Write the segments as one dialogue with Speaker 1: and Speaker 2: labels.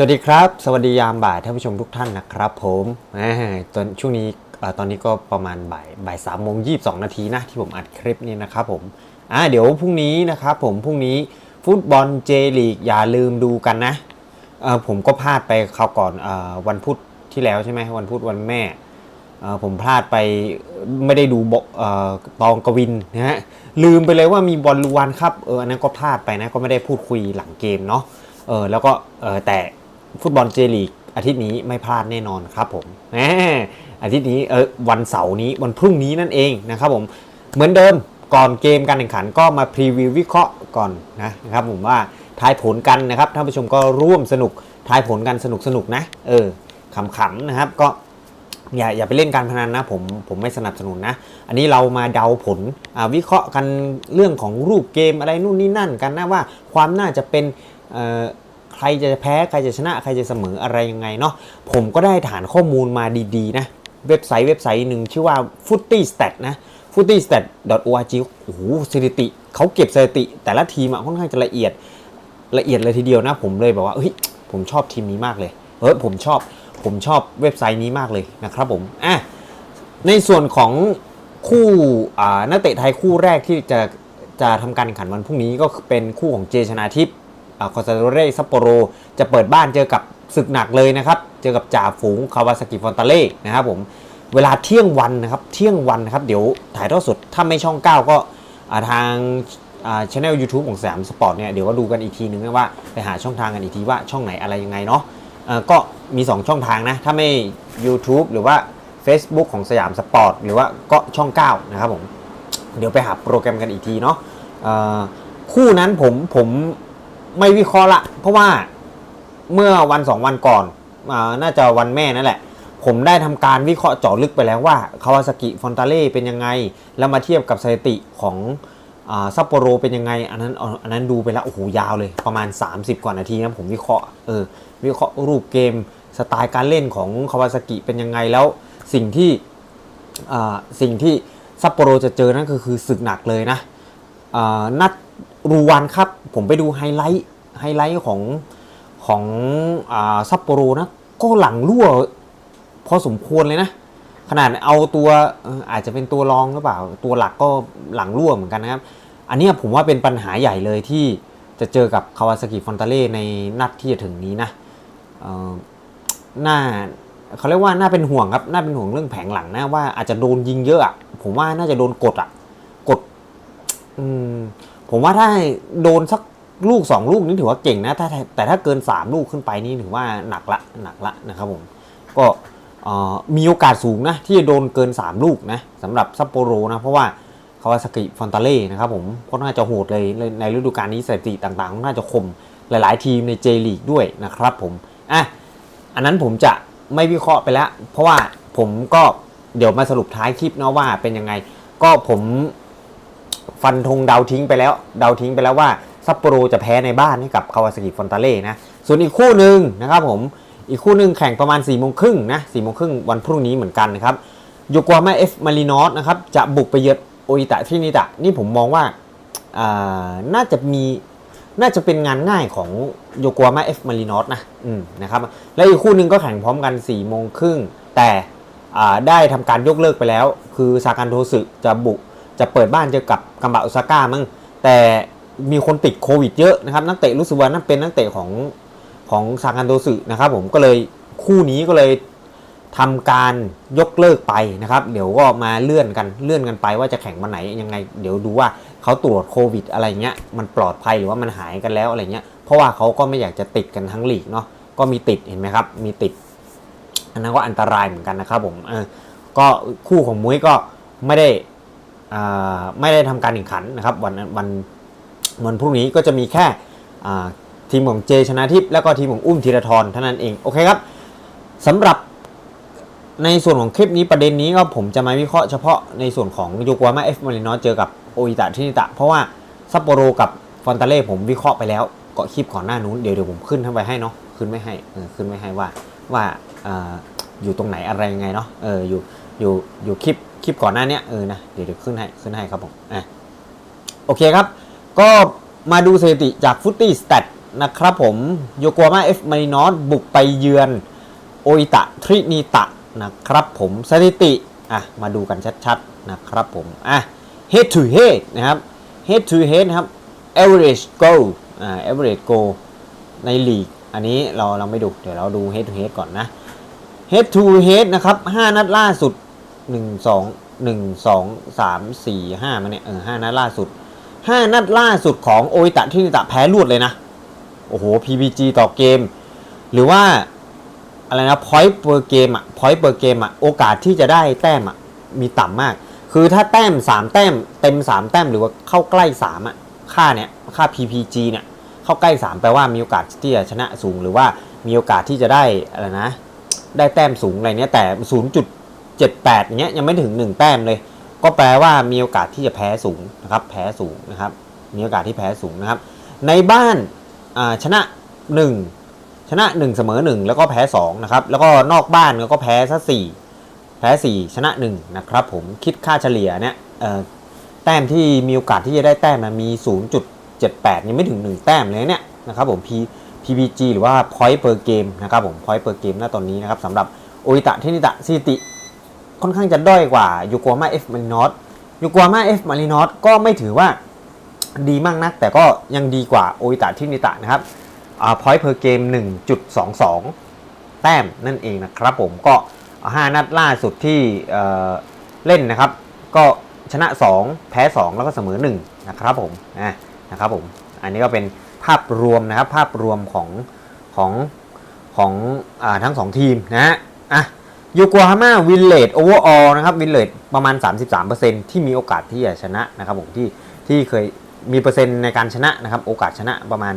Speaker 1: สวัสดีครับ สวัสดียามบ่ายท่านผู้ชมทุกท่านนะครับผมตอนช่วงนี้ตอนนี้ก็ประมาณบ่ายบ่ายสามโมงยี่สิบสองนาทีนะที่ผมอัดคลิปนี้นะครับผมอ่าเดี๋ยวพรุ่งนี้นะครับผมพรุ่งนี้ฟุตบอลเจลีกอย่าลืมดูกันนะเออผมก็พลาดไปคราวก่อนอวันพุธที่แล้วใช่ไหมวันพุธวันแม่ผมพลาดไปไม่ได้ดูบอเอ่อตองกวินนะฮะลืมไปเลยว่ามีบอลลูวันครับเอออันนั้นก็พลาดไปนะก็ไม่ได้พูดคุยหลังเกมเนาะเออแล้วก็เออแต่ ฟุตบอลเจลีกอาทิตย์นี้ไม่พลาดแน่นอนครับผมแหมอาทิตย์นี้เออวันเสาร์นี้วันพรุ่งนี้นั่นเองนะครับผมเหมือนเดิมก่อนเกมการแข่งขันก็มาพรีวิววิเคราะห์ก่อนนะครับผมว่าทายผลกันนะครับท่านผู้ชมก็ร่วมสนุกทายผลกันสนุกสนุกๆนะ เออขำๆนะครับก็อย่าอย่าไปเล่นการพนันนะผมผมไม่สนับสนุนนะ อันนี้เรามาเดาผลวิเคราะห์กันเรื่องของรูปเกมอะไรนู่นนี่นั่นกันนะว่าความน่าจะเป็นเอ่อ ใครจะแพ้ใครจะชนะใครจะเสมออะไรยังไงเนาะผมก็ได้ฐานข้อมูลมาดีๆนะเว็บไซต์เว็บไซต์หนึ่งชื่อว่า footy stat นะ footy stat org โอ้โหสถิติเขาเก็บสถิติ แต่ละทีมค่อนข้างจะละเอียดละเอียดเลยทีเดียวนะ ผมเลยแบบว่าเฮ้ยผมชอบทีมนี้มากเลยเฮ้ยผมชอบผมชอบเว็บไซต์นี้มากเลยนะครับผมอะในส่วนของคู่อ่านักเตะไทยคู่แรกที่จะจะทำการแข่งขันวันพรุ่งนี้ก็เป็นคู่ของเจชนาทิพย์ คอสซาโดเรซัปโปโรจะเปิดบ้านเจอกับศึกหนักเลยนะครับ เจอกับจ่าฝูงคาวาซากิฟอนตาเล่นะครับผมเวลาเที่ยงวันนะครับเที่ยงวันนะครับเดี๋ยวถ่ายทอดสดถ้าไม่ช่อง 9 ก็อ่าทางช anel YouTube ของสยามสปอร์ตเนี่ยเดี๋ยวก็ดูกันอีกทีนึงนะว่าไปหาช่องทางกันอีกทีว่าช่องไหนอะไรยังไงเนาะก็มี 2 ช่องทางนะ ถ้าไม่ YouTube หรือว่า Facebook ของสยามสปอร์ตหรือว่าก็ช่อง 9 นะครับผม เดี๋ยวไปหาโปรแกรมกันอีกทีเนาะคู่นั้นผมผม ไม่วิเคราะห์ละ เพราะว่าเมื่อวัน2วันก่อนอน่าจะวันแม่นั่นแหละ ผมได้ทำการวิเคราะห์เจาะลึกไปแล้วว่าคาวาซากิฟอนตาเล่เป็นยังไง แล้วมาเทียบกับสถิติของซัปโปโรเป็นยังไง อันนั้นอันนั้นดูไปแล้ว โอ้โห ยาวเลยประมาณ 30 กว่านาทีนะผมวิเคราะห์เออวิเคราะห์รูปเกมสไตล์การเล่นของคาวาซากิเป็นยังไงแล้วสิ่งที่สิ่งที่ซัปโปโรจะเจอนั่นก็คือศึกหนักเลยนะนัด รูวันครับ ผมไปดูไฮไลท์ไฮไลท์ของของอาซัปโปโรนะ ก็หลังรั่วพอสมควรเลยนะ ขนาดเอาตัวอาจจะเป็นตัวรองหรือเปล่า ตัวหลักก็หลังรั่วเหมือนกันนะครับ อันนี้ผมว่าเป็นปัญหาใหญ่เลยที่จะเจอกับคาวาซากิฟอนตาเล่ในนัดที่จะถึงนี้นะเอ่อน่าเขาเรียกว่าน่าเป็นห่วงครับ น่าเป็นห่วงเรื่องแผงหลังนะว่าอาจจะโดนยิงเยอะอะผมว่าน่าจะโดนกดอะกด อืม ผมว่าถ้าโดนสักลูกสองลูกนี่ถือว่าเก่งนะถ้าแต่ถ้าเกินสามลูกขึ้นไปนี่ถือว่าหนักละหนักละนะครับผมก็มีโอกาสสูงนะที่จะโดนเกิน 3 ลูกนะสำหรับซัปโปโรนะเพราะว่าคาวาซากิฟอนตาเล่นะครับผมก็น่าจะโหดเลยในในฤดูกาลนี้สถิติต่างๆ น่าจะคมหลายๆ ทีมในเจลีกด้วยนะครับผมอะอันนั้นผมจะไม่วิเคราะห์ไปแล้ว เพราะว่าผมก็เดี๋ยวมาสรุปท้ายคลิปนะว่าเป็นยังไง ก็ผม ฟันธงเดาทิ้งไปแล้วเดาทิ้งไปแล้วว่าซัปโปโรจะแพ้ในบ้านให้กับคาวาซากิฟอนตาเล่นะส่วนอีกคู่หนึ่งนะครับผมอีกคู่หนึ่งแข่งประมาณ4ี่โมงครึ่งนะสี่โมงครึ่งวันพรุ่งนี้เหมือนกันนะครับโยโกฮาม่าเอฟมารินอสนะครับจะบุกไปเยือนโออิตะทินิตะนี่ผมมองว่าน่าจะมีน่าจะเป็นงานง่ายของโยโกฮาม่าเอฟมารินอสนะอืมนะครับและอีกคู่หนึ่งก็แข่งพร้อมกัน4ี่โมงครึ่งแต่ได้ทำการยกเลิกไปแล้ว คือซากันโทสึจะบุก จะเปิดบ้านเจอกับกัมบะโอซาก้ามั้งแต่มีคนติดโควิดเยอะนะครับ นักเตะรู้สึกว่านั่นเป็นนักเตะของของซากันโดสึนะครับผมก็เลยคู่นี้ก็เลยทำการยกเลิกไปนะครับ เดี๋ยวก็มาเลื่อนกันเลื่อนกันไปว่าจะแข่งวันไหนยังไง เดี๋ยวดูว่าเขาตรวจโควิด อะไรเงี้ยมันปลอดภัยหรือว่ามันหายกันแล้วอะไรเงี้ยเพราะว่าเขาก็ไม่อยากจะติดกันทั้งลีกเนาะก็มีติดเห็นไหมครับ มีติด อันนั้นก็อันตรายเหมือนกันนะครับผมเออก็คู่ของมุ้ยก็ไม่ได้ ไม่ได้ทำการแข่งขันนะครับวันวันวันพรุ่งนี้ก็จะมีแค่ทีมของเจชนะทิพย์แล้วก็ทีมของอุ้มธีรทรเท่านั้นเองโอเคครับสำหรับในส่วนของคลิปนี้ประเด็นนี้ก็ผมจะมาวิเคราะห์เฉพาะในส่วนของยโกฮาม่าเอฟมารินอสเจอกับโออิตะทินิตะ เพราะว่าซัปโปโรกับฟอนตาเล่ผมวิเคราะห์ไปแล้วก็คลิปก่อนหน้านู้นเดี๋ยวเดี๋ยวผมขึ้นให้ไวให้เนาะขึ้นไม่ให้เออขึ้นไม่ให้ว่าว่าอ่าอยู่ตรงไหนอะไรยังไงเนาะเอออยู่อยู่อยู่คลิป คลิปก่อนหน้านี้เออนะเดี๋ยวเดี๋ยวขึ้นให้ขึ้นให้ครับผมอะโอเคครับ ก็มาดูสถิติจากฟุตตี้ส t ต t นะครับผมโยโกฮาม่าเอฟมารินอสบุกไปเยือนโออิตะทรินิตะนะครับผมสถิติอะมาดูกันชัดๆนะครับผมอะ head to head นะครับ head to head นะครับ average goal อ่า average goal ในลีก อันนี้เราเราไม่ดู เดี๋ยวเราดู head to head ก่อนนะ head to head นะครับ 5 นัดล่าสุด 1 2 1 2 3 4 5มสี่ห้ามาเนี่ยเออ5นัดล่าสุด5นัดล่าสุดของโออิตะที่นิตะแพ้รวดเลยนะ โอ้โห PBG ต่อเกม หรือว่าอะไรนะ point per game อะ point per game อะโอกาสที่จะได้แต้มอะมีต่ำมาก คือถ้าแต้ม 3 แต้ม เต็ม 3 แต้มหรือว่าเข้าใกล้ 3อะค่าเนี้ยค่า PPG เนี่ยเข้าใกล้ 3 แปลว่ามีโอกาสที่จะชนะสูงหรือว่ามีโอกาสที่จะได้อะไรนะ ได้แต้มสูงอะไรเนี้ยแต่ 0.78อย่างเงี้ยยังไม่ถึง 1 แต้มเลย ก็แปลว่ามีโอกาสที่จะแพ้สูงนะครับแพ้สูงนะครับมีโอกาสที่แพ้สูงนะครับ ในบ้านอ่าชนะ 1 ชนะ 1 เสมอ 1 แล้วก็แพ้2นะครับแล้วก็นอกบ้านก็แพ้ซะ4แพ้ 4 ชนะ 1 นะครับผมคิดค่าเฉลี่ยเนี่ยแต้มที่มีโอกาสที่จะได้แต้มนะมี 0.78ยังไม่ถึง 1 แต้มเลยเนี่ยนะครับผม P PPG หรือว่า point per game นะครับผม point per game ณตอนนี้นะครับสำหรับโออิตะเทนิตะสถิติ ค่อนข้างจะด้อยกว่ายโกฮาม่าเอฟมารินอสยโกฮาม่าเอฟมารินอสก็ไม่ถือว่าดีมากนัก แต่ก็ยังดีกว่าโออิตะเทนิตะนะครับอ่า point per game 1.22 แต้มนั่นเองนะครับผมก็ 5 นัดล่าสุดที่เอ่อเล่นนะครับ ก็ชนะ 2 แพ้ 2 แล้วก็เสมอ 1 นะครับผมอะนะครับผมอันนี้ก็เป็นภาพรวมนะครับภาพรวมของของของอทั้ง 2 ทีมนะฮะอะ ยโกฮาม่าวิลเลจโอเวอร์ออลนะครับวิลเลจประมาณ 33%ที่มีโอกาสที่จะชนะนะครับผมที่ที่เคยมีเปอร์เซ็นต์ในการชนะนะครับโอกาสชนะประมาณ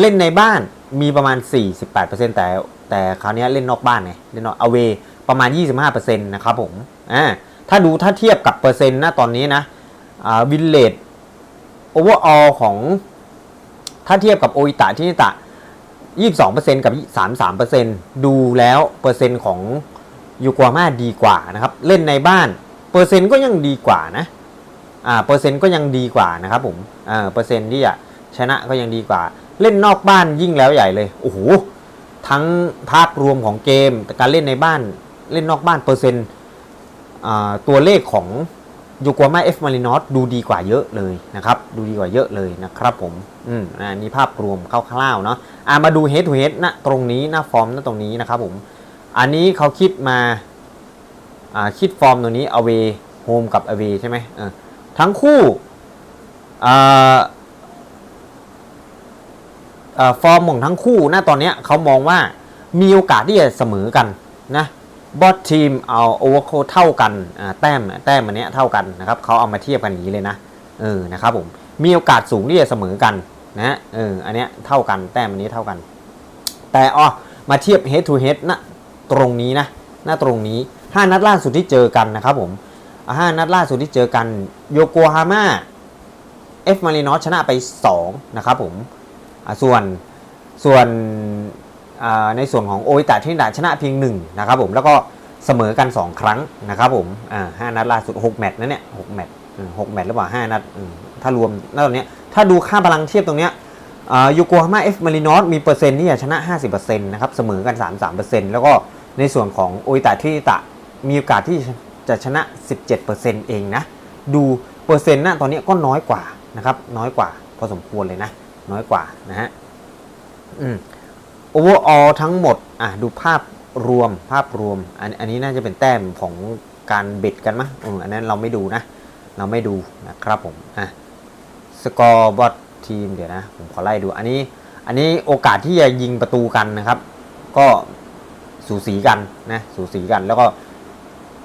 Speaker 1: เล่นในบ้านมีประมาณ 48%แต่แต่คราวนี้เล่นนอกบ้านไงเล่นนอกอเวประมาณ 25%นะครับผมอ่าถ้าดูถ้าเทียบกับเปอร์เซ็นต์นะตอนนี้นะอ่าวิลเลจโอเวอร์ออลของถ้าเทียบกับโออิตะที่นิตะ 22%กับ 33%ดูแล้วเปอร์เซ็นต์ของ ยูกัวมาดีกว่านะครับ เล่นในบ้านเปอร์เซ็นต์ก็ยังดีกว่านะอ่าเปอร์เซ็นต์ก็ยังดีกว่านะครับผมอ่าเปอร์เซ็นต์ที่จะชนะก็ยังดีกว่า เล่นนอกบ้านยิ่งแล้วใหญ่เลยโอ้โหทั้งภาพรวมของเกมการเล่นในบ้านเล่นนอกบ้านเปอร์เซ็นต์อ่าตัวเลขของยูกัวมาเอฟมารินอสดูดีกว่าเยอะเลยนะครับ ดูดีกว่าเยอะเลยนะครับผม อืมอันนี้ภาพรวมคร่าวๆเนาะอ่ามาดู head to head ณตรงนี้หน้าฟอร์มณตรงนี้นะครับผม อันนี้เขาคิดมาคิดฟอร์มตรงนี้ away home กับ away ใช่ไหมทั้งคู่ฟอร์มของทั้งคู่ณตอนนี้เขามองว่ามีโอกาสที่จะเสมอกันนะบอสทีมเอาโอเวอร์โคเท่ากันแต้มแต้มอันนี้เท่ากันนะครับเขาเอามาเทียบกันอย่างนี้เลยนะเออนะครับผมมีโอกาสสูงที่จะเสมอกันนะฮะเอออันเนี้ยเท่ากันแต้มอันนี้เท่ากัน แต่อ๋อมาเทียบ head to head นะ ตรงนี้นะหน้าตรงนี้ 5 นัดล่าสุดที่เจอกันนะครับผมอ่าห้านัดล่าสุดที่เจอกันโยโกฮาม่าเอฟมารินอสชนะไป 2 นะครับผมอ่าส่วนส่วนอ่าในส่วนของโออิตะที่นิตะชนะเพียง1นะครับผมแล้วก็เสมอกัน 2 ครั้งนะครับผมอ่าห้านัดล่าสุด 6 แมตช์นะเนี่ย6แมตช์หกแมตช์หรือเปล่า5นัดถ้ารวมณตอนเนี้ยถ้าดูค่าพลังเทียบตรงเนี้ยโยโกฮาม่าเอฟมารินอสมีเปอร์เซ็นต์ที่จะชนะ 50%นะครับเสมอกัน 33%แล้วก็ ในส่วนของโอิตะที่ตะมีโอกาสที่จะชนะ 17%เองนะ ดูเปอร์เซ็นต์นะตอนนี้ก็น้อยกว่านะครับ น้อยกว่าพอสมควรเลยนะ น้อยกว่านะฮะอืมโอเวอร์ออทั้งหมด อะ ดูภาพรวมภาพรวม อันอันนี้น่าจะเป็นแต้มของการเบ็ดกันมั้งอืมอันนั้นเราไม่ดูนะ เราไม่ดูนะครับผม อะ สกอร์บอททีมเดี๋ยวนะ ผมขอไล่ดู อันนี้ อันนี้โอกาสที่จะยิงประตูกันนะครับ ก็ สูสีกันนะสูสีกัน แล้วก็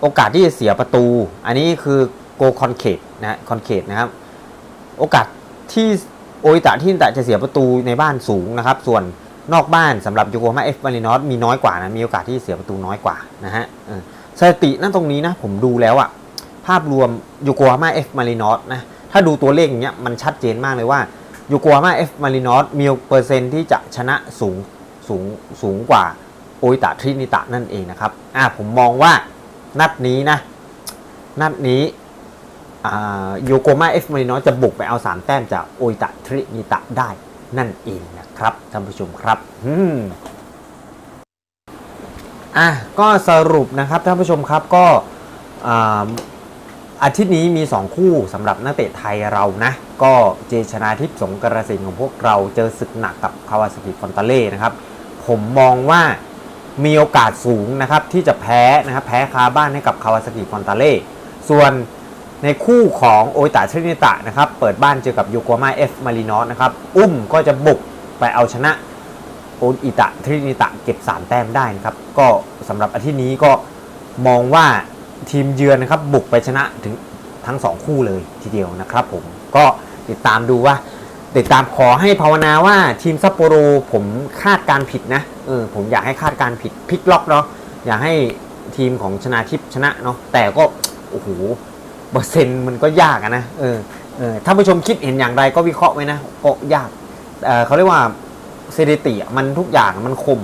Speaker 1: โอกาสที่จะเสียประตู อันนี้คือโกคอนเคตนะคอนเคตนะครับ โอกาสที่โอิตะที่จะเสียประตูในบ้านสูงนะครับ ส่วนนอกบ้านสำหรับโยโกฮาม่าเอฟมารินอสมีน้อยกว่านะมีโอกาสที่เสียประตูน้อยกว่านะฮะสถิตินั่นตรงนี้นะผมดูแล้วอะภาพรวมโยโกฮาม่าเอฟมารินอสนะถ้าดูตัวเลขอย่างเงี้ยมันชัดเจนมากเลยว่าโยโกฮาม่าเอฟมารินอสมีเปอร์เซ็นที่จะชนะสูงสูงสูงกว่า โอิตะทรินิตะนั่นเองนะครับอ่าผมมองว่านัดนี้นะ นัดนี้โยโกมาเอฟมารินอจะบุกไปเอา3แต้มจากโอิตะทรินิตะได้นั่นเองนะครับท่านผู้ชมครับอืมอะก็สรุปนะครับท่านผู้ชมครับก็อ่าอาทิตย์นี้มี 2 คู่สำหรับนักเตะไทยเรานะ ก็เจชนาทิพย์สงกระสินของพวกเราเจอศึกหนักกับคาวาสกิฟอนตาเล่นะครับ ผมมองว่า มีโอกาสสูงนะครับที่จะแพ้นะครับแพ้คาบ้านให้กับคาวาสกิฟอนตาเล่ส่วนในคู่ของโอิตาทรินิตะนะครับเปิดบ้านเจอกับโยโกมาเอฟมารินอสนะครับอุ้มก็จะบุกไปเอาชนะโออิตาทรินิตะเก็บ 3 แต้มได้นะครับก็สำหรับอาทิตย์นี้ก็มองว่าทีมเยือนนะครับบุกไปชนะถึงทั้ง 2 คู่เลยทีเดียวนะครับผมก็ติดตามดูว่าติดตามขอให้ภาวนาว่าทีมซัปโปโรผมคาดการผิดนะ เออผมอยากให้คาดการผิดพลิกล็อกเนาะอยากให้ทีมของชนาทิพย์ชนะเนาะแต่ก็โอ้โหเปอร์เซ็นต์มันก็ยากนะเออเออถ้านผู้ชมคิดเห็นอย่างไรก็วิเคราะห์ไว้นะก็ยากเออเขาเรียกว่าสถิติมันทุกอย่างมันข่ม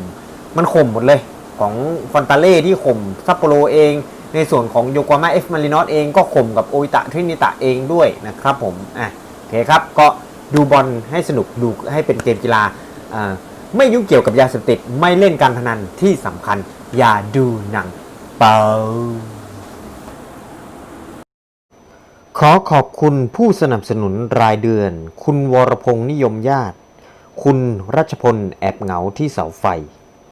Speaker 1: มันข่มหมดเลยของฟอนตาเล่ที่ข่มซัปโปโรเอง ในส่วนของโยโกมาเอฟมารินอสเองก็ข่มกับโออิตะทรินิตะเองด้วยนะครับผมอะโอเคครับก็ดูบอลให้สนุกดูให้เป็นเกมกีฬาอ่า ไม่ยุ่งเกี่ยวกับยาเสพติด ไม่เล่นการพนันที่สำคัญ อย่าดูหนังเป่าขอขอบคุณผู้สนับสนุนรายเดือน คุณวรพงษ์นิยมญาติ คุณรัชพลแอบเหงาที่เสาไฟ